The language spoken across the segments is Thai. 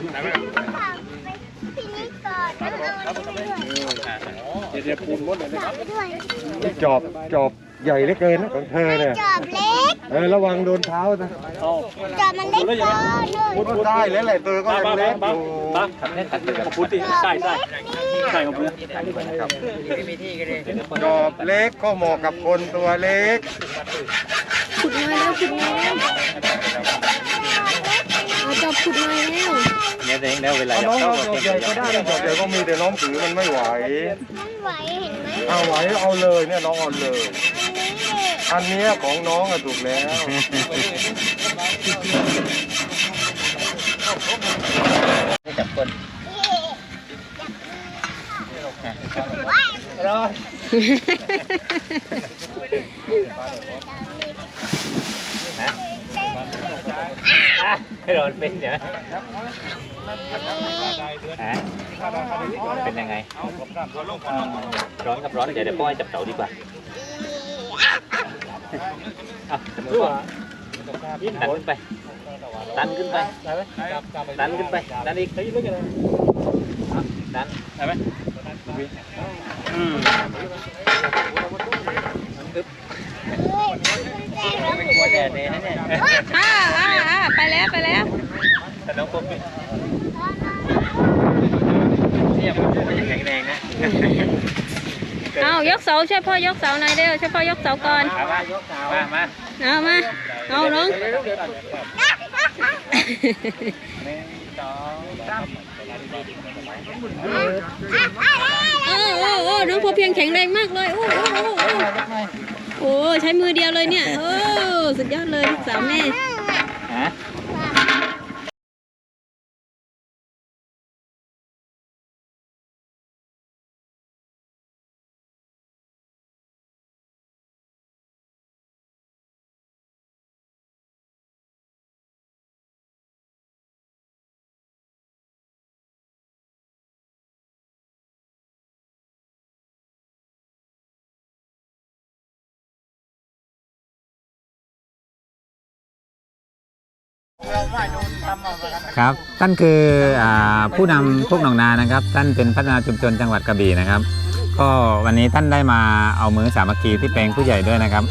พี่นิดก่อนแล้วเอาอันนี้ไปด้วยเดี๋ยวปูนมดเลยนะฝากไปด้วยนี่จอบจอบใหญ่เหลือเกินนะของเธอเนี่ยจอบเล็กเออระวังโดนเท้านะเอาจอบมันเล็กพอนู่นพูดก็ได้แล้วแหละเธอก็ยังเล็กอยู่บ้าขัดแน่ขัดขอบคุณที่ใช่ใช่ใช่ขอบคุณจอบเล็กก็เหมาะกับคนตัวเล็กขุดมาแล้วขุดมาแล้วเอา จอบขุดมาแล้วเนี่ยเองแล้วเวลาเอาน้องเอาจอบใหญ่ก็ได้นะจอบใหญ่ก็มีแต่น้องถือมันไม่ไหวมันไหวเห็นไหมเอาไหวเอาเลยเนี่ยน้องเอาเลย อันนี้ของน้องอะถูกแล้วจับคนว้ายให้ โดนเป็นเดี๋ยวเป็นยังไง ร้อนกับร้อน เดี๋ยวเดี๋ยวป้อยจับเต่าดีกว่าอะสมมติว่าดันขึ้นไป ดันขึ้นไป ดันขึ้นไป ดันอีกอะดันได้ไหมอืมอึ๊บเฮ้ย มันแรงแล้วกลัวแดดเลยนะเนี่ยอ่าอ่าอ่าไปแล้วไปแล้วแต่น้องปุ๊บเนี่ยยังไม่แข็งแรงนะเอายกเสาช่วยพ่อยกเสาหน่อยเร็วช่วยพ่อยกเสาก่อนมามามาเอามาเอาน้องหนึ่งสองสามโอ้โอ้โอ้น้องพอเพียงแข็งแรงมากเลยโอ้โอ้โอ้ โอ้ใช้มือเดียวเลยเนี่ย โอ้ สุดยอดเลยลูกสาวแม่ ฮะ ครับท่านคืออาผู้นำพวกหนองนานะครับ ท่านเป็นพัฒนาชุมชนจังหวัดกระบี่นะครับ ก็วันนี้ท่านได้มาเอามือสามัคคีที่แปลงผู้ใหญ่ด้วยนะครับ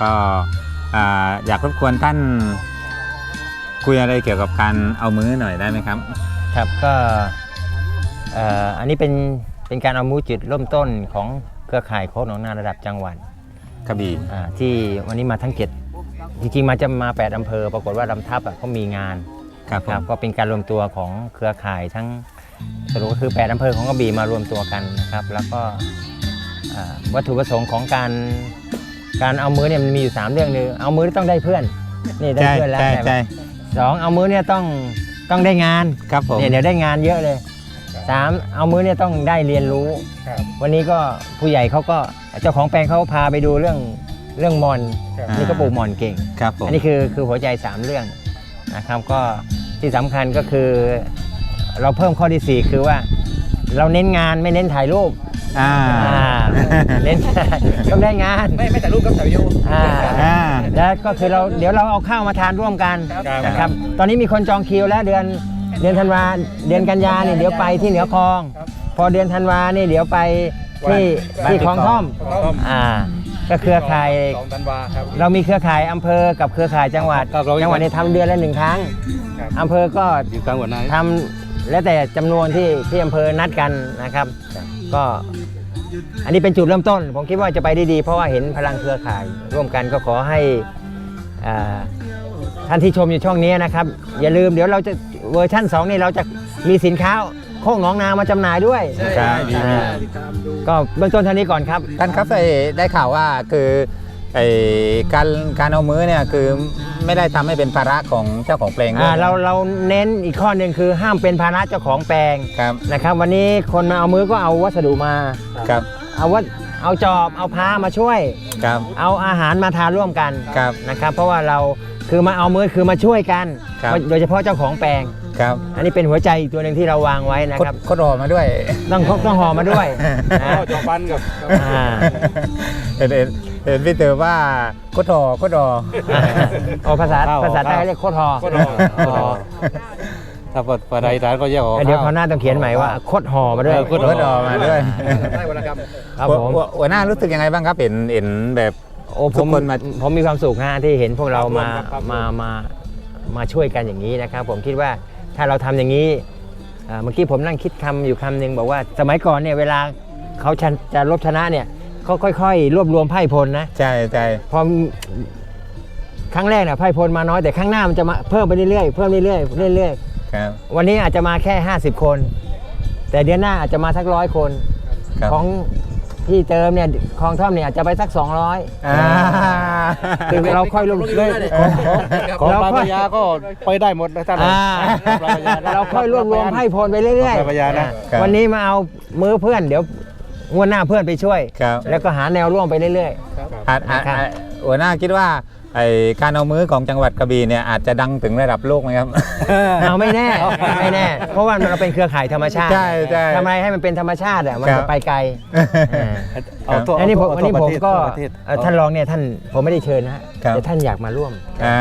ก็อ่าอยากรบกวนท่านคุยอะไรเกี่ยวกับการเอามือหน่อยได้ไหมครับ ครับก็เอ่ออันนี้เป็นเป็นการเอามูจุดเริ่มต้นของเครือข่ายโค้กหนองนาระดับจังหวัดกระบี่อ่าที่วันนี้มาทั้งเจ็ดจริงๆมาจะมา 8อำเภอ ปรากฏว่าลำทับอะเขามีงาน ครับผครัมบก็เป็นการรวมตัวของเครือข่ายทั้งสรุปก็คือ8อำเภอของกระบี่มารวมตัวกันนะครับ แล้วก็อ่าวัตถุประสงค์ของการการเอามือเนี่ยมันมีอยู่สามเรื่องหนึงเอามือต้องได้เพื่อนนี่ได้ใช่เพื่อนแล้วใช่แต่ใช่สองเอามือเนี่ยต้องต้องได้งานครับผม เนี่ยเดี๋ยวได้งานเยอะเลยสามเอามือเนี่ยต้องได้เรียนรู้วันนี้ก็ผู้ใหญ่เขาก็เจ้าของแปลงเขาพาไปดูเรื่องเรื่องมอนนี่ก็ปลูกมอนเก่ง ครับผมอันนี้คือคือหัวใจ 3 เรื่องนะครับก็ ที่สำคัญก็คือเราเพิ่มข้อที่ 4 คือว่าเราเน้นงานไม่เน้นถ่ายรูปอ่า อ่าเน้น ต้องได้งาน ไม่ไม่แต่รูปกับแต่วิวอ่าอ่า แล้วก็คือเราเดี๋ยวเราเอาข้าวมาทานร่วมกันครับนะครับ ตอนนี้มีคนจองคิวแล้วเดือนเดือนธันวาเดือนกันยาเนี่ยเดี๋ยวไปที่เหนือคลอง พอเดือนธันวาเนี่ยเดี๋ยวไปที่ที่คลองท่อมอ่า ก็เครือข่ายสองธันวาครับ เรามีเครือข่ายอำเภอกับเครือข่ายจังหวัดครับเรา จังหวัดเนี่ยทำเดือนละหนึ่งครั้งครับอำเภอก็อยู่กลางหัวไหนทำแล้วแต่จำนวนที่ที่อำเภอนัดกันนะครับ ก็ อันนี้เป็นจุดเริ่มต้น ผมคิดว่าจะไปได้ดีเพราะว่าเห็นพลังเครือข่าย ร่วมกันก็ขอให้อ่าท่านที่ชมอยู่ช่องนี้นะครับ อย่าลืมเดี๋ยวเราจะเวอร์ชั่น 2 นี่เราจะมีสินค้า โคกหนองนามาจำหน่ายด้วยครับอ่าก็เบื้องต้นเท่านี้ก่อนครับ ท่านครับได้ได้ข่าวว่าคือไอการการเอามือเนี่ยคือไม่ได้ทำให้เป็นภาระของเจ้าของแปลงด้วยอ่าเราเราเน้นอีกข้อหนึ่งคือห้ามเป็นภาระเจ้าของแปลงครับนะครับ วันนี้คนมาเอามือก็เอาวัสดุมา ครับเอาวัดเอาจอบเอาพ้ามาช่วย ครับเอาอาหารมาทานร่วมกันครับ นะครับ เพราะว่าเราคือมาเอามือคือมาช่วยกันครับ โดยเฉพาะเจ้าของแปลง ครับอันนี้เป็นหัวใจอีกตัวหนึ่งที่เราวางไว้นะโคตครับโคตรรอมาด้วย ต้องต้องห่อมาด้วยนะจอฟันกับอ่า เห็นเห็นเห็นพี่เต๋อว่าโคตรรอโคตรรอ โอ้ภาษาภาษาใต้เรียกโคตรหอโคตรรออ๋อถ้าพอพอใดฐานก็แยกออก เดี๋ยวคราวหน้าต้องเขียนใหม่ว่าคดห่อมาด้วยเออคดรถออกมาด้วยครับผมหัวหัวหน้ารู้สึกยังไงบ้างครับเห็นเห็นแบบ โอ้ผทุมกคนมา ผมมีความสุขฮะที่เห็นพวกเรามามามามาช่วยกันอย่างนี้นะครับ ผมคิดว่า ถ้าเราทำอย่างนี้เอ่อเมื่อกี้ผมนั่งคิดคำอยู่คำหนึ่งบอกว่า สมัยก่อนเนี่ยเวลาเขาชนะจะลบชนะเนี่ยเขาค่อยๆ รวบรวมไพ่พลนะใช่ใช่พอครั้งแรกเนี่ยไพ่พลมาน้อยแต่ข้างหน้ามันจะมาเพิ่มไปเรื่อยๆเพิ่มเรื่อยๆเรื่อยครับๆวันนี้อาจจะมาแค่ 50 คน แต่เดือนหน้าอาจจะมาสักร้อยคนครับของ ที่เติมเนี่ยคลองท่อมเนี่ยอาจจะไปสัก 200 อ่าคือเราค่อยลงเลยของเราปลายค่พอยญาก็ไปได้หมดนะท่านอ่าปลายพญานะเราค่อยรวบรวมไพ่พลไปเรื่อยปลายพญานะๆวันนี้มาเอามือเพื่อนเดี๋ยวงวดหน้าเพื่อนไปช่วย ครับ แล้วก็หาแนวร่วมไปเรื่อยอาจอาจครับอาจหัวหน้าคิดว่า ไอการเอามือของจังหวัดกระบี่เนี่ยอาจจะดังถึงระดับโลกไหมครับๆเอาไม่แน่ไม่แน่ เพราะว่าเราเป็นเครือข่ายธรรมชาติใช่ใช่ทำไมให้มันเป็นธรรมชาติอะมันครัจะบไปไกลอ่าเอาตัวอันนี้ผมเาอันตัวนี้ผมประเทศก็ตัวประเทศเอ่อท่านรองเนี่ยท่านผมไม่ได้เชิญนะฮะครับแต่ท่านอยากมาร่วมอ่า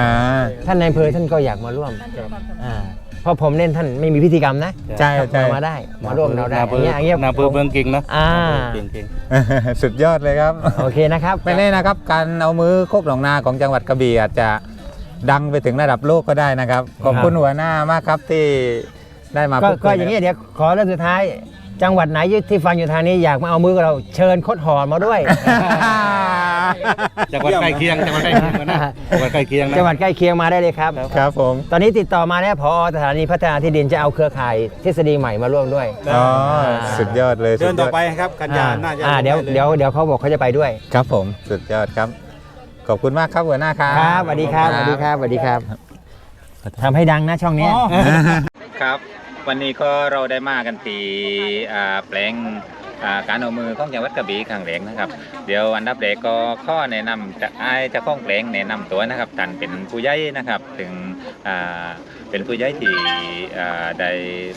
ท่านในายอำเภอท่านก็อยากมาร่วมอ่า เพราะผมเน้นท่านไม่มีพิธีกรรมนะใช่ใช่มามาได้มาร่วมเราได้นาอเบอย่างเงี้ยอย่างเงี้ยนาเบอร์เมืองเก่งนะอ่าเก่งเก่งสุดยอดเลยครับ โอเคนะครับไม่แน่นะครับ การเอามือโคกหนองนาของจังหวัดกระบี่อาจจะดังไปถึงระดับโลกก็ได้นะครับ ขอบคุณหัวหน้ามากครับที่ได้มาก็พูดคุ ก็อย่างนี้เดี๋ยวขอเรื่องสุดท้าย จังหวัดไหนที่ฟังอยู่ทางนี้อยากมาเอามือกับเราเชิญโคดหอมาด้วย จังหวัดใกล้เคียงจังหวัดใกล้เคียงนะจังหวัดใกล้เคียงนะจังหวัดใกล้เคียงมาได้เลยครับ ครับผม ตอนนี้ติดต่อมาแล้วพอสถานีพัฒนาที่ดินจะเอาเครือข่ายทฤษฎีใหม่มาร่วมด้วยอ๋อสุดยอดเลยเดินสุยต่อไปครับกันยาน่าจะอ่าเดี๋ยวเดี๋ยวเดี๋ยวเขาบอกเขาจะไปด้วย ครับผมสุดยอดครับ ขอบคุณมากครับหัวหน้าครับครับสวัสดีครับสวัสดีครับสวัสดีครับทำให้ดังนะช่องเนี้ยครับ วันนี้ก็เราได้มากันที่อ่าแปลงอ่าการเอามือของจังหวัดกระบี่ขังแหลงนะครับ เดี๋ยวอันดับแรกก็ข้อแนะนำจากไอ้ายเจ้าของแปลงแนะนำตัวนะครับท่านเป็นผู้ใหญ่นะครับ ถึงอ่าเป็นผู้ใหญ่ที่อ่าได้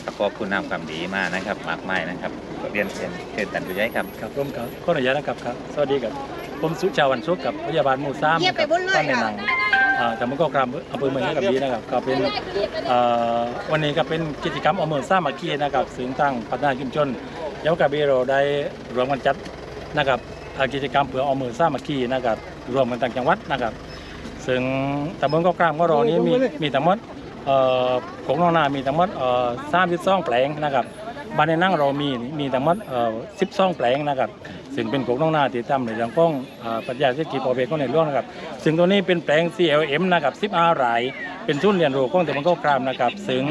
ประกอบคุณงามความดีมานะครับ มากมายนะครับเรียนเชิญเชิญท่านผู้ใหญ่ครับครับร่วมกับขออนุญาตนะครับครับ สวัสดีครับผมสุชาวันสุขกับพยาบาลหมู่สามเหยียบไปบนเลยบ้านในหนังอ่าแต่มันก็กรามอำเภอเมืองกับบีนะครับก็เป็นวันนี้ก็เป็นกิจกรรมอำเภองสร้างมัคคีนะครับซึ่งตั้งพัฒนาชุมชนเยาวกับบีเราได้รวมกันจัดนะครับกิจกรรมเพื่ออำเภองสร้างมัคคีนะครับรวมกันต่างจังหวัดนะครับ ซึ่งตำบลก็กรามของเรานี้มีมีทั้งหมดเอ่อของนองนามีทั้งหมดเอ่อสามสิบสองแปลงนะครับ บ้านในนั่งเรามีมีทั้งหมดเอ่อสิบสองแปลงนะครับซึ่งเป็นของน้องนาที่ทำในเรื่องของเอ่อปรัชญาเศรษฐกิจพอเพียงของในหลวงนะครับซึ่งตัวนี้เป็นแปลง CLM นะครับ10อารายเป็นทุนเรียนรู้ของแต่มันก็กรามนะครับซึ่ง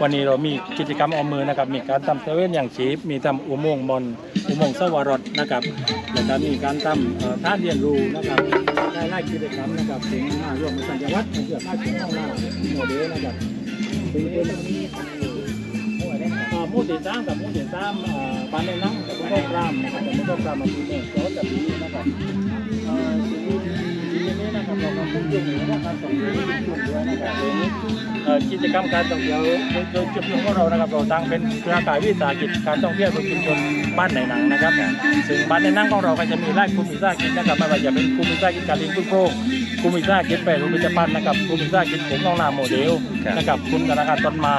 วันนี้เรามีกิจกรรมเอามือนะครับมีการทำเซเว่นอย่างชีพมีทำอุโมงค์มอนอุโมงค์สวรสนะครับแล้วก็มีการทำเอ่อท่าเรียนรู้นะครับได้ไล่กิจกรรมนะครับซึ่งมาร่วมกันจังหวัดเพื่อภาคของน้องนาโมเดลนะครับซึ่งเป็น มู่ที่สามกับมู่ที่สามอ่าบ้านในนังกับมู่ก็กรามนะครับกับมู่ก็กรามมาที่นี่ก็จะมีนะครับอ่อทีนี้นะครับเราก็มุ่งเรื่องของการส่งเสริมชุมชนด้วนะครับกิจกรรมการท่องเที่ยวโดยจุดระสงของเรานะครับ เราตั้งเป็นเครือข่ายวิสาหกิจการท่องเที่ยวของชุมชนบ้านในหนังนะครับซึ่งบ้านในหนังของเราก็จะมีไร่กลุ่มวิสาหกิจนะครับไม่ว่าจะเป็นกลุ่มวิสาหกิจการเลี้ยงกุ้งโป่งกลุ่มวิสาหกิจแปรรูปผลิตภัณฑ์นะครับกลุ่มวิสาหกิจผมน้องนาโมเดลนะครับกลุ่มธนาคารต้นไม้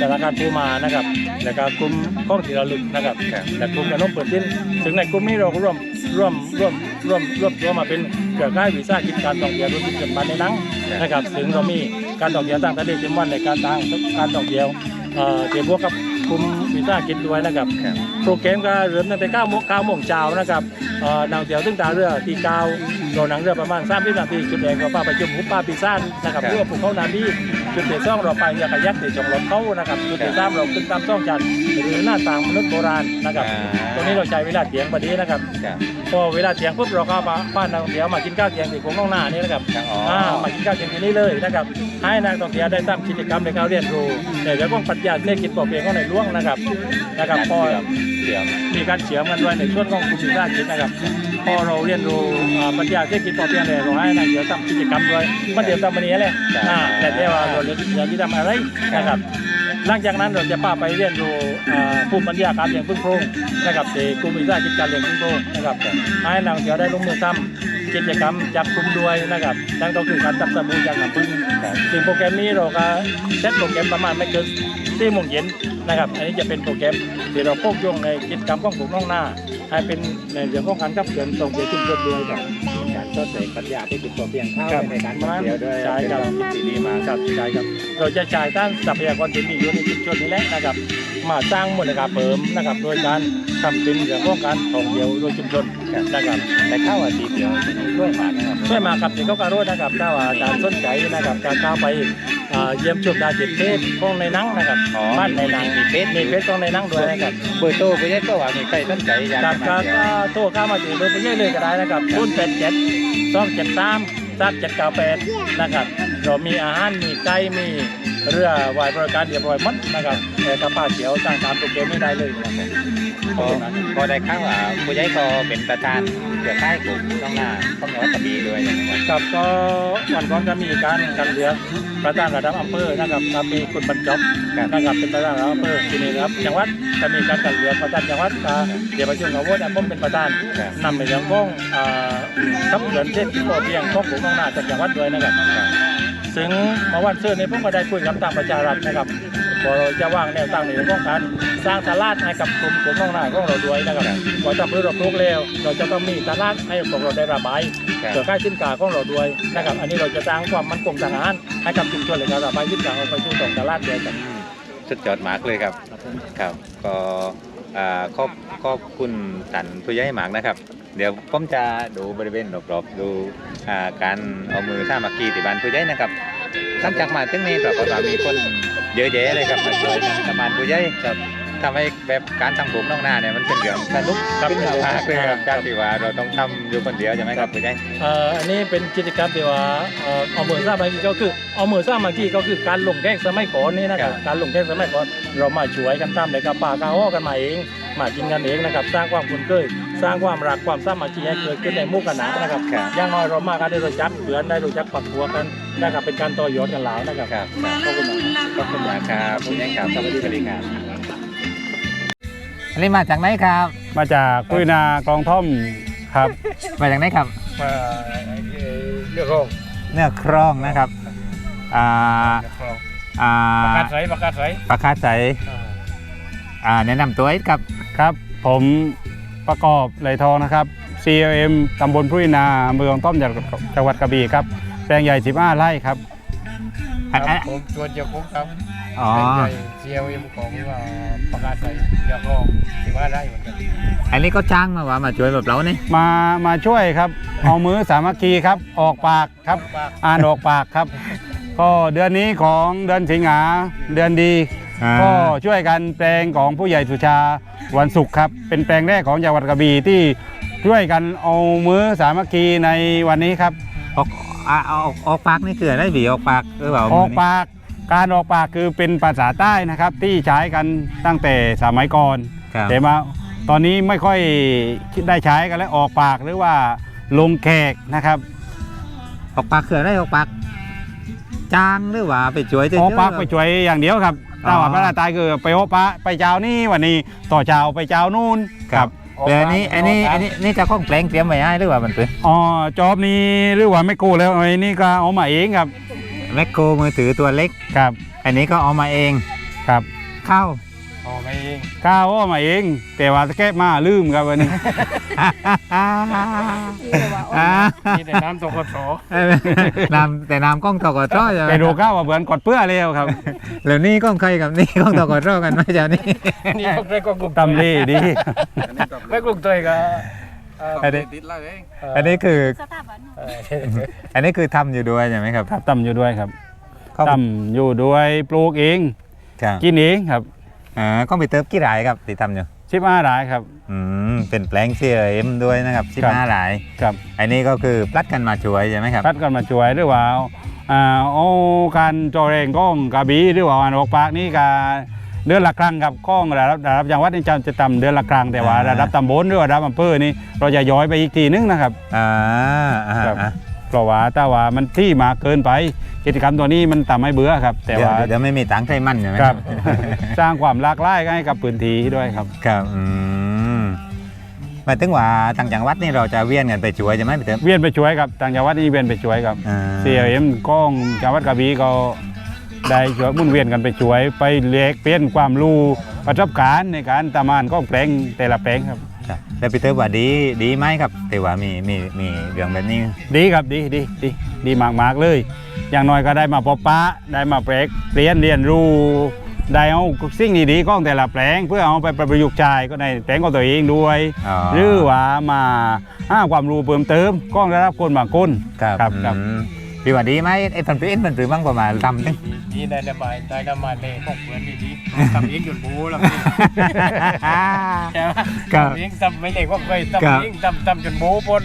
ธนาคารปูมานะครับแล้วก็กลุ่มข้องที่ระลึกนะครับครับและกลุ่มขนมเปิดดินถึงในกลุ่มนี้เราก็ร่วมร่วมร่วมร่วมร่วมตัวมาเป็นเครือข่ายวิสาหกิจการท่องเที่ยวรวมถึงกันบ้านในหนังนะครับถึงเรามีการท่องเที่ยวต่างประเทศเป็นวันในการต่างการท่องเที่ยวเอ่อเทียบพวกกับกลุ่มวิสาหกิจด้วยนะครับครับโปรแกรมก็เริ่มตั้งแต่9โมง9โมงเช้านะครับเอ่อนางเที่ยวตึ้งตาเรือที่เก้า เราหนังเรือประมาณ30นาทีจุดแรกเราป้าประชุมหุบป้าปีซ่านนะครับครับเรือภูเขานาดีจุดที่สองเราไปเรือขยักที่จงรถเขานะครับจุดที่สามเราขึ้นตามช่องจันทร์หรือหน้าต่างมนุษย์โบราณนะครับอ่าตรงนี้เราใช้เวลาเถียงพอดีนะครับครับพอเวลาเถียงปุ๊บเราก็มาบ้านนักท่องเที่ยวมากินข้าวเที่ยงที่โค้งน้องหน้านี่นะครับครับอ๋ออ่ามากินข้าวเที่ยงที่นี่เลยนะครับให้นักท่องเที่ยวได้ทำกิจกรรมในการเรียนรู้ในเรื่องของปรัชญาเศรษฐกิจพอเพียงของในหลวงนะครับนะครับพอเสียมมีการเฉียมกันด้วยในช่วงของกลุ่มวิสาหกิจนะครับพอเราเรียนรู้อ่าปรัชญาเศรษฐกิจพอเพียงเลยเราให้นักเที่ยวทำกิจกรรมด้วยมันเดี๋ยวทำวันนี้แหละอ่าแต่เดี๋ยวว่าเราเรียนที่ทำอะไรนะครับหลังจากนั้นเราจะพาไปเรียนรู้อ่าภูมิปัญญาการเลี้ยงพึ่งโพรงนะครับที่กลุ่มวิสาหกิจการเลี้ยงพึ่งโพรงนะครับให้นักเที่ยวได้ลงมือทำกิจกรรมจับกลุ่มด้วยนะครับนั่นก็คือการจับสบู่จากน้ำพึ่งซึ่งโปรแกรมนี้เราก็เซตโปรแกรมประมาณไม่เกินสี่โมงเย็นนะครับ อันนี้จะเป็นโปรแกรมที่เราโคกโยงในกิจกรรมของผมน้องหน้าให้เป็นในเรื่องของการขับเคลื่อนส่งเสียชุมชนด้วยครับ การทดแทนปรัชญาที่เป็นตัวเพียงเข้าครับในการท่องเที่ยวด้วยใช่ครับ เป็นสิ่งที่ดีมาก ครับใช่ครับเราจะจ่ายด้านทรัพยากรที่มีอยู่ในชุมชนนี้แหละนะครับ มาสร้างมูลค่าเพิ่มนะครับ โดยการทำเป็นเรื่องของการท่องเที่ยวโดยชุมชนนะครับแต่เข้าอาทิตย์เดียวด้วยมากนะครับ ช่วยมาครับที่เขาการถนะครับถ้าว่าอาจารย์สนใจนะครับการเข้าไปเอ่อเยี่ยมชมดาวเจ็ดเพศของในหนังนะครับอ๋อ บ้านในหนังมีเพจมีเพศของในหนังด้วยนะครับเบอร์โทรไปได้ก็ว่ามีใครสนใจอยากกับจะกามาเที่ยวก็โทรเข้ามาถึงเบอร์ไปเรื่อยๆก็ได้นะครับศูนย์แปดเจ็ดสองเจ็ดสามสามเจ็ดเก้าแปดนะครับเรามีอาหารมีไก่มี เรือวายบริการเรียบร้อยหมดนะครับแต่กระป้าเขียวต่างตามโปรแกรมไม่ได้เลยนะครับก็ก็ได้ข่าวว่าผู้ใหญ่ก็เป็นประธานเครือข่ายกลุ่มน้องหน้าของจังหวัดกระบี่ด้วยนะครับครับก็วันก่อนก็มีการกันเลือกประธานระดับอำเภอนะครับก็มีคุณบรรจบนะครับเป็นประธานระดับอำเภอที่นี่นะครับจังหวัดก็มีการกันเลือกประธานจังหวัดก็เดี๋ยวประชุมกับว่าผมเป็นประธานครับนำไปยังก้องอ่าทับเงินเทศที่พอเพียงของผมน้องนาจากจังหวัดด้วยนะครับ ซึ่งเมาวันเสื้อนี้ผมก็ได้คุยกับทางประชารัฐนะครับพอเราจะวางแนวตั้งในเรื่องของการสร้างตลาดให้กับกลุ่มผมน้องนาของเราด้วยนะครับว่าถ้าเพื่อเราปลูกแล้วเราจะต้องมีตลาดให้พวกเราได้ระบายครับเกิดค่ายสินค้าของเราด้วยนะครับ อันนี้เราจะสร้างความมั่นคงทางอาหารให้กับชุมชนเลยการระบายสินค้าออกไปสู่ตองตลาดด้วยกันสุดยอดมากเลยครับครับก็อ่าขอบขอบคุณท่านผู้ใหญ่หมากนะครับ เดี๋ยวผมจะดูบริเวณรอบๆดูอ่าการเอามือสามัคคีที่บ้านผู้ใหญ่นะครับหลังจากมาถึงนี้ปรากฏว่ามีคนเยอะแยะเลยครับมาช่วยกันทำงานผู้ใหญ่ครับ ทำให้แบบการทำผมน้องหน้าเนี่ยมันเป็นเรื่องสนุกครับขึ้นมากเลยครับจากที่ว่าเราต้องทำอยู่คนเดียวใช่ไหมครับผู้ใหญ่เอ่ออันนี้เป็นกิจกรรมที่ว่าเอ่อเอามือสร้างมากี้ก็คือเอามือสร้างมากี้ก็คือการลงแข่งสมัยก่อนนี่นะครับการลงแข่งสมัยก่อนเรามาช่วยกันทำเลยกับป่ากาอ้อกันมาเองมากินกันเองนะครับสร้างความคุ้นเคยสร้างความรักความสามัคคีให้เกิดขึ้นในหมู่คณะนะครับครับอย่างน้อยเรามากันได้รู้จักเพื่อนได้รู้จักปักหัวกันนะครับเป็นการต่อยอดกันหลายนะครับครับขอบคุณมากขอบคุณมากครับผู้ใหญ่ครับสวัสดีครับ อันนี้มาจากไหนครับ มาจากกุยนากองท่อมครับมาจากไหนครับเรื่องของเนื้อครองนะครับอ่าอ่าประกาศใสประกาศใสประคาใสอ่าแนะนำตัวครับครับ ผมประกอบไหลทองนะครับ CLM ตำบลพุยนาอำเภอคลองท่อมจังหวัดจังหวัดกระบี่ครับแปลงใหญ่ 15 ไร่ครับ อันอันผมชวนเจ้าคุกครับ อ๋อ เป็นใหญ่ CLM ของว่าประกาศไทยเจ้าของถือว่าได้เหมือนกันอันนี้ก็จ้างมาว่ามาช่วยแบบเราเนี่ยมามาช่วยครับ เอามือสามัคคีครับ ออกปากครับอ่านออกปากครับ ก็เดือนนี้ของเดือนสิงหาเดือนดีก็ช่วยกันแปลงของผู้ใหญ่สุชาวันศุกร์ครับ เป็นแปลงแรกของจังหวัดกระบี่ที่ช่วยกันเอามือสามัคคีในวันนี้ครับ ออกอ่าออกออกปากนี่คืออะไรบีออกปากหรือเปล่าออกปาก การออกปากคือเป็นภาษาใต้นะครับที่ใช้กันตั้งแต่สมัยก่อน ครับแต่มาตอนนี้ไม่ค่อยได้ใช้กันแล้วออกปากหรือว่าลงแขกนะครับ ออกปากคืออะไรออกปากจ้างหรือว่าไปช่วยเฉยๆ ออกปากไปช่วยอย่างเดียวครับอ๋อ ถ้าว่าภาษาใต้คือไปโอปะไปเจ้านี่วันนี้ต่อเจ้าไปเจ้านู่นครับแต่อันนี้อันนี้อันนี้นี่เจะข้าของแปลงเตรียมไว้ให้หรือว่ามันเป็นอ๋อจอบนี้หรือว่าไม่กู้แล้วไอ้นี่ก็เอามาเองครับ แมคโครมือถือตัวเล็ก ครับ อันนี้ก็เอามาเองครับเข้า ออกมาเองข้าวเอามาเอง แต่ว่าแก้มาลืมครับวันนี้มีแต่น้ำตกกระโถนำแต่นำกล้องตกตรใช่ไหมไปดูข้าวว่าเหมือนกดเปื้อแล้วครับ แล้วนี่กล้องใครกับนี่กล้องตกตรกันไหมเจ้านี่นี่พวกได้ก็กลุ่มตำดีดี ไม่กลุ่มตัวก็ อันนี้อันนี้คือ สถาบันอันนี้คือทำอยู่ด้วยใช่ไหมครับครับตำอยู่ด้วยครับเข้าตำอยู่ด้วยปลูกเอง ครับกินเองครับอ่าก็ไปเติมกี่รายครับที่ทำอยู่ ชิบห้ารายครับ อืม เป็นแปลงเชื่อเอ็มด้วยนะครับสิบครับห้าราย ครับอันนี้ก็คือพลัดกันมาช่วยใช่ไหมครับ พัดกันมาช่วยหรือว่าอ่าเอาการจอแรงก้องกระบี่หรือว่าออกปากนี่ก็ เดือนละครั้งครับก้องระดับระดับจังหวัดนี่จะจะต่ำเดือนละครั้งแต่ว่า ระดับตำบลหรือว่าระดับอำเภอนี่เราจะย้อยไปอีกทีนึงนะครับอ่าอ่าครับอ่าเพราะว่าถ้าว่ามันที่มาเกินไปกิจกรรมตัวนี้มันทำให้เบื่อครับ แต่เดี๋ยวว่าเดี๋ยวไม่มีตังค์ใช้มันใช่ไหม ครับ สร้างความหลากหลายให้กับพื้นที่ด้วยครับ ครับอืมหมายถึงว่าต่างจังหวัดนี่เราจะเวียนกันไปช่วยใช่ไหมพี่เติมเวียนไปช่วยครับต่างจังหวัดนี่เวียนไปช่วยครับ อ่า CLM กล้องจังหวัดกระบี่ก็ ได้ช่วยหมุ่นเวียนกันไปช่วย ไปเล็กเปลี่ยนความรู้ประสบการณ์ในการทำงานกล้องแปลงแต่ละแปลงครับ ครับแล้วพี่เติมว่าดีดีไหมครับแต่ว่ามีมีมีเรื่องแบบนี้ดีครับดีดีดีดีมากมากๆเลย อย่างน้อยก็ได้มาพบปะได้มาแปลกเปลี่ยนเรียนรู้ได้เอาสิ่งดีๆของแต่ละแปลง เพื่อเอาไปประยุกต์ใช้ก็ในแปลงของตัวเองด้วย อ๋อหรือว่ามาหาความรู้เพิ่มเติมกล้องได้รับคนบางคนครับครับครับอืม พี่ว่าดีไหมไอ้พันธุ์เป็นมันหรือมั่งประมาณลำนึงนี่ได้ระบายได้ระบายเลยพวกเพื่อนดีๆทำเองจนบูแล้วพี่ใช่ไหมครับทำเองทำไม่เล็กว่าเคยครับทำเองทำทำจนบูปน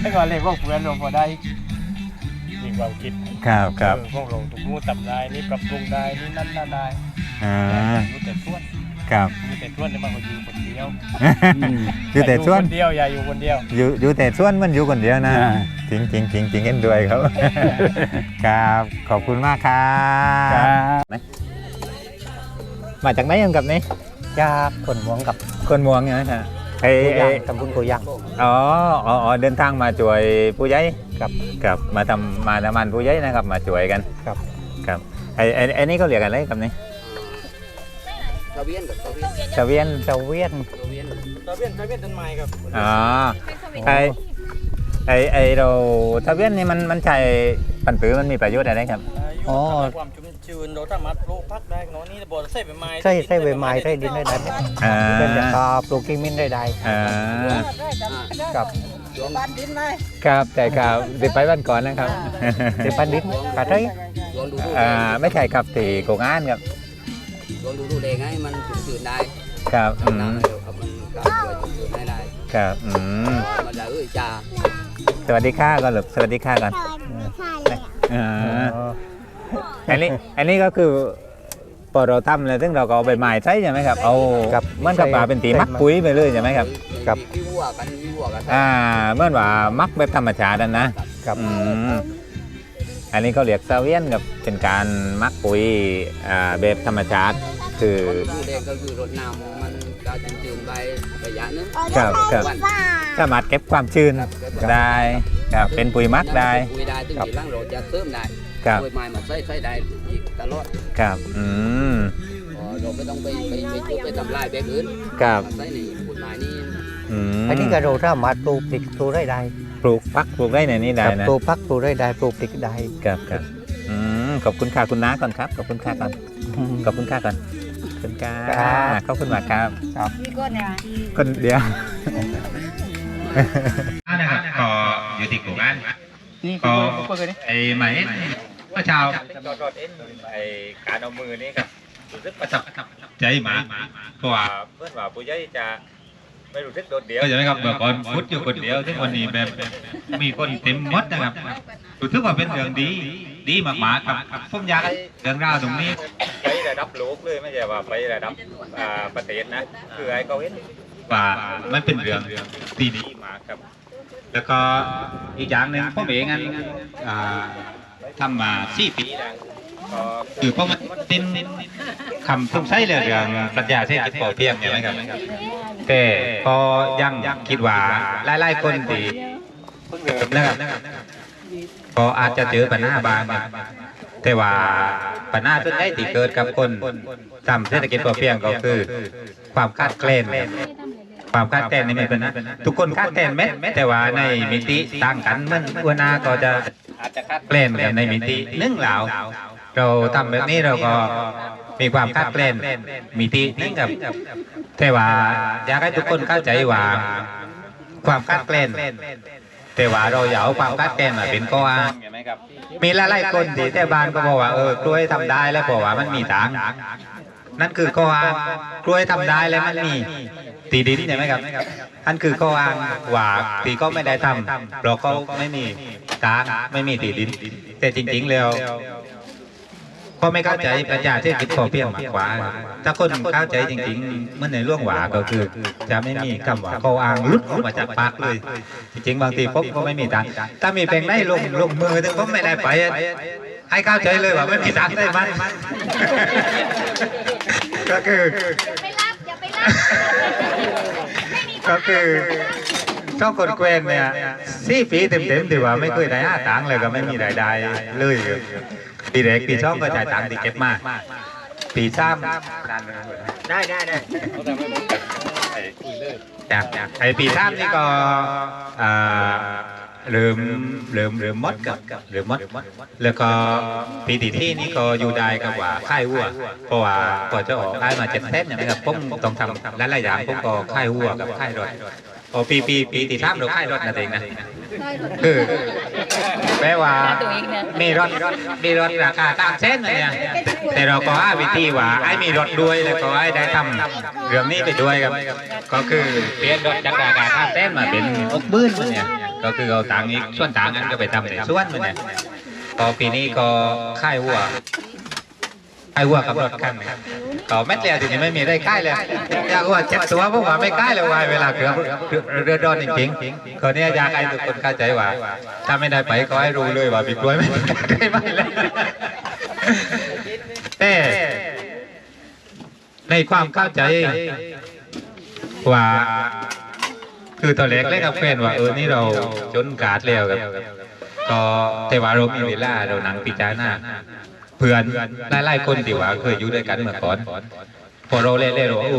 ให้ก่อนเลยพวกเพื่อนเราพอได้มีความคิดครับครับเออพวกเราถูกรู้ทำได้นี่ปรับปรุงได้นี่นั่นนั่นได้อ่ารู้แต่ทวน ครับรู้แต่ทวนนี่มันก็อยู่คนเดียวอยู่แต่ส่วนอย่าอยู่คนเดียวอย่าอยู่คนเดียว อยู่อยู่แต่ส่วนมันอยู่คนเดียวนะอ่า จริงจริงจริงจริงเห็นด้วยครับ ครับขอบคุณมากครัครับบมาจากไหนกันกับนี่จากคนหวงกับคนม่วงใช่ไหมครับไอ้ตัวอไอ้ย่างตำบลตัวอย่าง อ๋ออ๋ออ๋อเดินทางมาช่วยผู้ใหญ่ครับครับมาทำมาทำมันผู้ใหญ่นะครับ มาช่วยกันครับ ครับไอ้ไอ้ไอ้นี่เขาเรียกอะไรครับนี่ ชาวเวียนกับชาวเวียนชาเวียนเจ้าเวียนชาวเวียนตะเวียนตะเวียนต้นไม้ครับอ๋อไอ้ไอ้ไอ้เราชาเวียนนี่มันมันใช้ปันปือมันมีประโยชน์อะไรครับอ๋อความชุ่มชื้นเราสามารถปลูกพักได้เนาะนี่บ่ใส่ใบไม้ใส่ใส่ใบไม้ใส่ดินได้ได้ไหมอ่าเป็นจากกาปลูกกิ้งมิ้นได้ได้อ่ากับครับแต่ครับเดี๋ยวไปวันก่อนนะครับ เดี๋ยวปันดินกะได้ลองดูดูอ่าไม่ใช่ครับที่โกงานครับ ลองดูดูแดงให้มันจืดๆได้ครับอืมน้ำเร็วครับมันก็ช่วยจืดๆให้ได้ครับอืมมันจะเอ้ยจ้าสวัสดีค่ะก่อนหรือสวัสดีค่ะก่อนใช่เลยอะอ่าอันนี้อันนี้ก็คือพอเราทำเลยซึ่งเราก็เอาใบไม้ใช่ใช่ไหมครับเอากับเหมื่อนกับป่าเป็นตีมักปุ๋ยไปเลยใช่ไหมครับ ครับ มีวัวกันมีวัวกันอ่าเหมื่อนว่ามักแบบธรรมชาตินั่นนะครับ อืม อันนี้เขาเรียกซาเวียนกับเป็นการมักปุ๋ยอ่าแบบธรรมชาติคือดูแดงก็คือรดน้ำมันก็จืดๆไประยะนึงครับครับวันสามารถเก็บความชื้นได้ครับเป็นปุ๋ยมักได้ปุ๋ยได้ถึงที่ล่างเราจะเติมได้ครับปุ๋ยไม้มาใส่ใส่ได้อีกตลอดครับอืมอ๋อเราไม่ต้องไปไปไปจุดไปทำลายแบบอื่นครับมาใส่ในปุ๋ยไม้นี่อืมอันนี้ก็เราสามารถปลูกพริกปลูกได้ได้ ปลูกฟักปลูกได้ในนี้ได้ครับนะปลูกพักปลูกได้ได้ปลูกพริกได้ครับครับอืมขอบคุณค่ะคุณน้าก่อนครับขอบคุณค่ะก่อนขอบคุณค่ะก่อนขอบคุณค่ะครับขอบคุณมากครับมีก้นเนี่ยคนเดียวนะครับก็อยู่ที่กูกันก็ไอ้ไหมเมื่อเช้าไอ้การเอามือนี่ครับรู้สึกประทับใจมากเพราะว่าเมื่อว่าผู้ใหญ่จะ ไม่รู้สึกโดดเดี่ยวใช่ไหมครับเมื่อก่อนพุทธอยู่คนเดียวทุกวันนี้แบบมีคนเต็มหมดนะครับรู้สึกว่าเป็นเรื่องดี ดีมากๆครับผมอยากให้เรื่องราวตรงนี้ ไประดับโลกเลยไม่ใช่ว่าไประดับอ่าประเทศนะ คือไอ้เขาเห็นว่ามันเป็นเรื่องดีดีมากครับ แล้วก็อีกอย่างหนึ่งผมเองอันอ่าทำมาสี่ปีแล้วก็คือเพราะมันเป็นคำสงสัยเรื่องปรัชญาเศรษฐกิจพอเพียงใช่ไหมครับ แต่ก็ยังคิดว่าหลายๆคนที่นะครับก็อาจจะเจอปัญหาบางครับแต่ว่าปัญหาส่วนใหญ่ที่เกิดกับคนทำเศรษฐกิจพอเพียงก็คือ ความคาดเคลื่อนความคาดแคลนนี่ไม่เป็นนะทุกคนคาดแคลนแม้แต่ว่าในมิติต่างกันมันหัวหน้าก็จะอาจจะคาดแคลนกันในมิติหนึ่งเหล่าเราทำแบบนี้เราก็ มีความคาดแคลนมิติหนึงกับแต่ว่าอยากให้ทุกคนเข้าใจว่าความคาดแคลนแต่ว่าเราอย่าเอาความคาดแคลนมาเป็นข้ออ้างมีหลายๆคนที่แต่บ้านก็บอกว่าเออกล้วยทำได้แล้วบอกว่ามันมีทางนั่นคือข้ออ้างกล้วยทำได้แล้วมันมีตีดินใช่ไหมครับนั่นคือข้ออ้างว่าตีก็ไม่ได้ทำเราก็ไม่มีตางไม่มีตีดิน แต่จริง ๆ แล้ว ก็ไม่เข้าใจปรัชญาเศรษฐกิจพอเพียงมากกว่า ถ้าคนเข้าใจจริงๆเมื่อในเรื่องหวาก็คือ จะไม่มีคำว่าข้ออ้างหลุดออกมาจากปากเลย จริงๆบางทีผมก็ไม่มีทางถ้ามีเพลงไหนลงลงมือถึงผมไม่ได้ไปให้เข้าใจเลยว่าไม่มีทางได้มันก็คืออย่าไปรับอย่าไปรับก็คือช่องกดเกวนเนี่ยสี่ปีเต็มๆถือว่าไม่เคยได้ห้าตังค์เลยก็ไม่มีรายได้เลยครับ ปีแรกปีช่องก็จ่ายตังค์ที่เก็บมาปีสามได้ได้ได้จ้ะไอปีสามนี่ก็อ่าเริ่มเริ่มเริ่มมดกับเริ่มมดแล้วก็ปีที่ที่นี่ก็อยู่ได้กับว่าค่ายวัวเพราะว่าพอจะออกค่ายมาเจ็ดเส้นเนี่ยนะครับผมต้องทำหลายๆอย่างผมก็ค่ายวัวกับค่ายรถพอปีปีปีที่สามเราค่ายรถนั่นเองนะคือ แปลว่ามีรถมีรถราคาตามเส้นเลยเนี่ยแต่เราก็หาวิธีว่าไอ้มีรถด้วยแล้วก็ไอ้ได้ทำเรื่องนี้ไปด้วยครับ ก็คือเปลี่ยนรถจากราคาตามเส้นมาเป็นอกบื้นเนี่ยก็คือเอาตังค์อีกส่วนต่างนั้นก็ไปทำในส่วนมันเนี่ยพอปีนี้ก็ค่ายวัว ค่ายวัวกับรถคันครับก็แม่นแล้วทีนี้ไม่มีได้ค่ายเลยอยากวัวเจ็ดตัวพวกว่าไม่ค่ายเลยว่าเวลาเกือบเรือดอนจริงๆคนนี้อยากให้ทุกคนเข้าใจว่า ถ้าไม่ได้ไปก็ให้รู้เลยว่าปีกล้วยไม่ได้ไม่เลยแต่ในความเข้าใจว่าคือตอนแรกเล่นกับแฟนว่าเออนี่เราจนกาดแล้วครับก็แต่ว่าเรามีเวลาเราหนังพิจารณา เพื่อนหลายๆคนที่ว่าเคยอยู่ด้วยกันเมื่อก่อน พอเราเล่นๆเราโอ้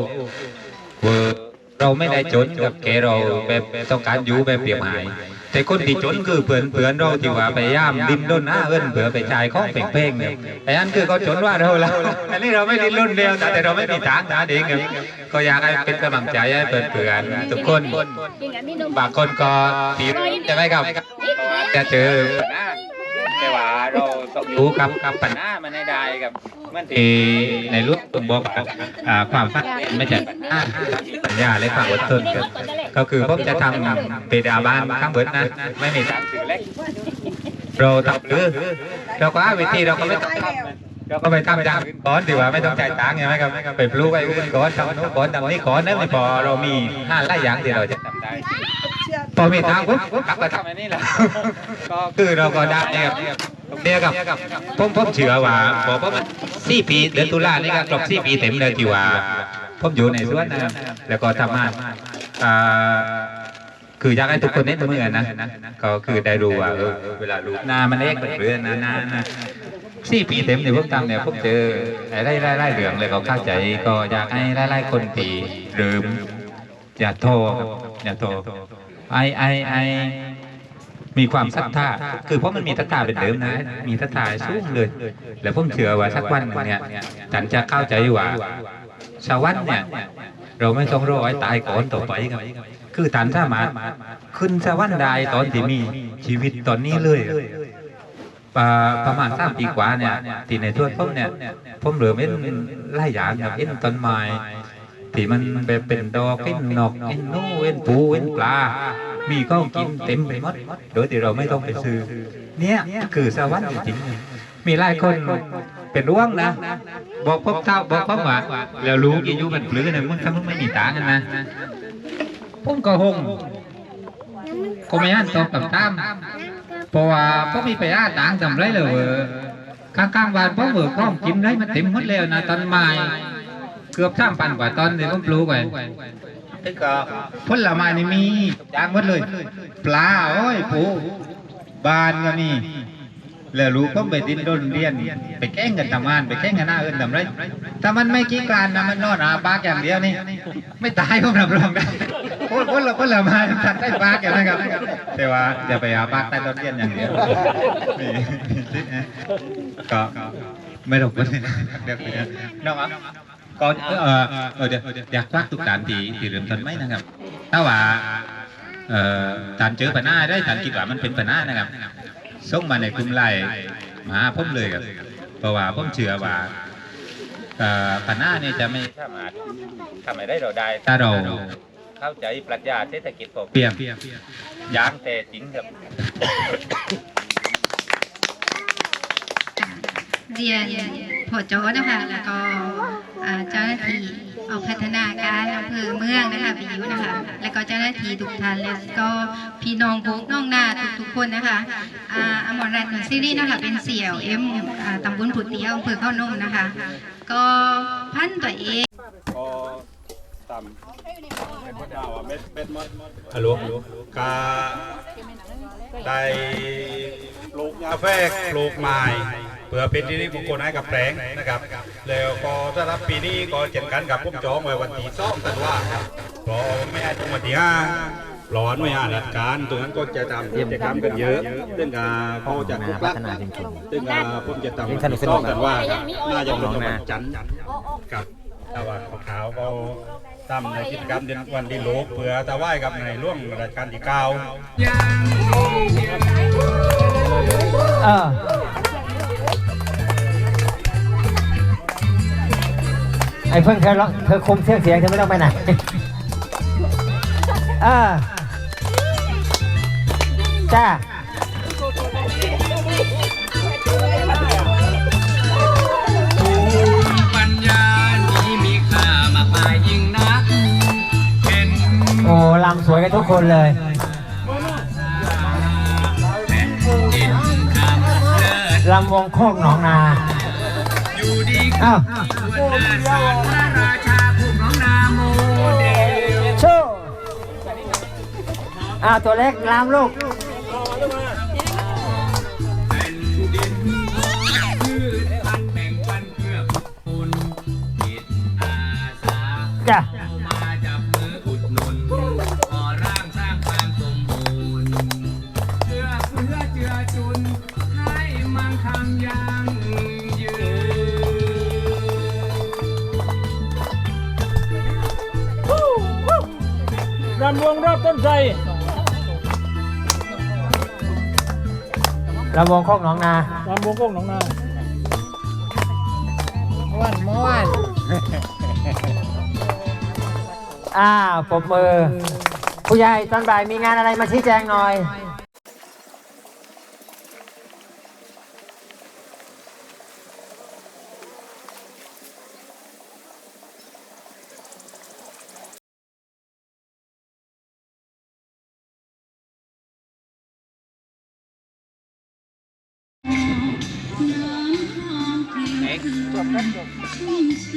เวอร์เราไม่ได้จนกับแกเราแบบต้องการอยู่แบบเปรียบหาย แต่คนที่จนคือเพื่อนเพื่อนเราที่ว่าพยายามดิ้นรนหาเอิ้นเผื่อไปจ่ายของเพ่งๆเนี่ยไอ้นั่นคือเขาจนว่าเราแล้วอันนี้เราไม่ดิ้นรนเดียวแต่แต่เราไม่มีทางนะเด็กครับก็อยากให้เป็นกำลังใจให้เพื่อนเพื่อนๆทุกคนบางคนก็ตีใช่ไหมครับจะเจอปัญหา แต่ว่าเราต้องอยู่กับกับปัญหามันให้ได้ครับเมื่อที่ในรุ่นต้องบอกว่าอ่าความฝันไม่ใช่ปัญหาปัญญาและความอดทนครับก็คือผมจะทำเปดาบ้านข้างบนนะไม่มีทางถือเล็กเราทำหรือเราก็หาวิธีเราก็ไม่ต้องทำเราก็ไปทำจากก่อนดีกว่าไม่ต้องจ่ายตังค์ใช่ไหมครับไปปลูกไปอื่นก่อนทำโน้นก่อนทำนี้ก่อนนะไม่พอเรามีห้าหลายอย่างที่เราจะทำได้ พอมีทางปุ๊บกลับมาทำอันนี้แหละก็คือเราก็ได้เนี่ยครับเนี่ยกับผมผมเชื่อว่าพอผมสี่ปีเดือนตุลานี่ก็ครบสี่ปีเต็มเลยที่ว่าผมอยู่ในสวนนะครับแล้วก็ทำงานอ่าคืออยากให้ทุกคนเน้นเหมือนนะก็คือได้รู้ว่าเออเวลาลูกนามันเล็กเรือนะนะนะสี่ปีเต็มเนี่ยผมทำเนี่ยผมเจอไล่ไล่ไล่เรื่องเลยก็เข้าใจก็อยากให้ไล่ไล่คนตีเริ่มอย่าโทรครับอย่าโทร ไอไอไอมีความศรัทธาคือเพราะมันมีศรัทธาเป็นเดิมนะ มีศรัทธาสูงเลย แล้วผมเชื่อว่าสักวันหนึ่งเนี่ยฉันจะเข้าใจว่าสวรรค์เนี่ยเราไม่ต้องรอให้ตายก่อนต่อไปครับคือฐานสามารถขึ้นสวรรค์ได้ตอนที่มีชีวิตตอนนี้เลยประมาณสามปีกว่าเนี่ยที่ในทั่วผมเนี่ยผมเหลือเอ็นไล่อย่างแบบเอ็นต้นไม้ ที่มันแบบเป็นดอกเอ็นนกเอ็นนูเอ็นปูเอ็นปลา มีข้าวกินเต็มไปหมดโดยที่เราไม่ต้องไปซื้อ เนี่ยคือสวรรค์จริงมีหลายคนเป็นร่วงนะ บอกพบเท่าบอกพบว่าแล้วรู้กี่ยุมันปลื้อเนี่ยมึงถ้ามึงไม่มีตังค์กันนะผมก็หงก็ไม่อ่านตอบกับตามเพราะว่าผมมีไปอ่านตังค์ทำไรเลยเว้ยข้างๆบ้านผมเออข้องกินไรมันเต็มหมดแล้วนะต้นไม้ เกือบสามพันกว่าต้นที่ผมปลูกไว้แล้วก็ผลไม้นี่มีอย่างหมดเลย ปลาโอ้ยปูบานก็มีแล้วลูกผมไปดินดนเรียน ไปแข่งกันทำงาน ไปแข่งกันหน้าอื่นทำไรถ้ามันไม่กี้การนะมันนอนอาปากอย่างเดียวนี่ ไม่ตายผมรับรองได้พวกพวกเราพวกเรามาทัดได้ปากอย่างนั้นครับแต่ว่าอย่าไปอาปากใต้ต้นเรียนอย่างเดียวก็ไม่ต้องพูดเลยนะเดี๋ยวคุยกันน้องอะ ก็เออเออเดี๋ยวอยากควักทุกการที่ที่เริ่มต้นไหมนะครับ ถ้าว่าเอ่อตานเจอปัญหาได้ตานคิดว่ามันเป็นปัญหานะครับส่งมาในกลุ่มไลน์มาหาผมเลยครับเพราะว่าผมเชื่อว่าเอ่อปัญหานี่ยจะไม่สามารถทำให้ได้เราได้ถ้าเราเข้าใจปรัชญาเศรษฐกิจพอเพียงอย่างแต่จริงครับเรียนพอจอนะคะแล้วก็ เจ้าหน้าที่ออกพัฒนาการอำเภอเมืองนะคะปีอยู่นะคะ แล้วก็เจ้าหน้าที่ทุกท่านแล้วก็พี่น้องพวกน้องนาทุกๆคนนะคะอ่าอมรรัตน์หนุนซีรีส์นะคะเป็นเสี่ยวเอ็มอ่าตำบลผุดเตียวอำเภอเข้านมนะคะ ก็พันตัวเองก็ฮัลโหลกา ได้ปลูกกาแฟปลูกไม้เพื่อเป็นที่นิมงคลให้กับแปลงนะครับ แล้วก็สำหรับปีนี้ก็เช่นกันกับผมจองไว้วันที่สองธันวาครับเพราะไม่อาจต้องวันที่ห้าร้อนไม่อาจจัดการตรงนั้นก็จะทำกิจกรรมกันเยอะซึ่งอ่าเขาจะคุกลักซึ่งอ่าผมจะทำวันที่สองธันวาครับน่าจะเป็นวันจันทร์กับตะวันขาว ก็ทำในกิจกรรมเดือนวันที่โลกเพื่อตะไหว้กับในร่วงรัชกาลที่เก้าเออไอ้เพิ่งเธอร้องเธอคุมเสียงเสียงเธอไม่ต้องไปไหนเออจ้า อ้ลำสวยกันทุกคนเลยดินคำเลิศลำวงโคกหนองนาอยู่ดีอ้าวควรนาสอนพระราชาผู้ของนาโมเดลโชว์อ้าวตัวเล็กลำลูก นรำวงรอบต้นไทรลำวงโคกหนองนารำวงโก้งหนองนาอ้าวปรบมือ ผู้ใหญ่ตอนบ่ายมีงานอะไรมาชี้แจงหน่อย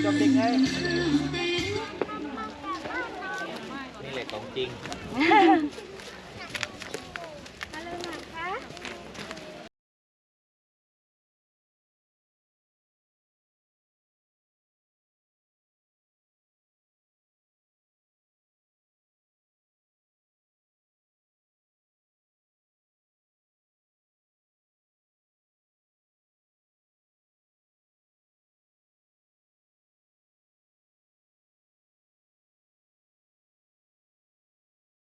จบเด็กไงนี่แหละของจริง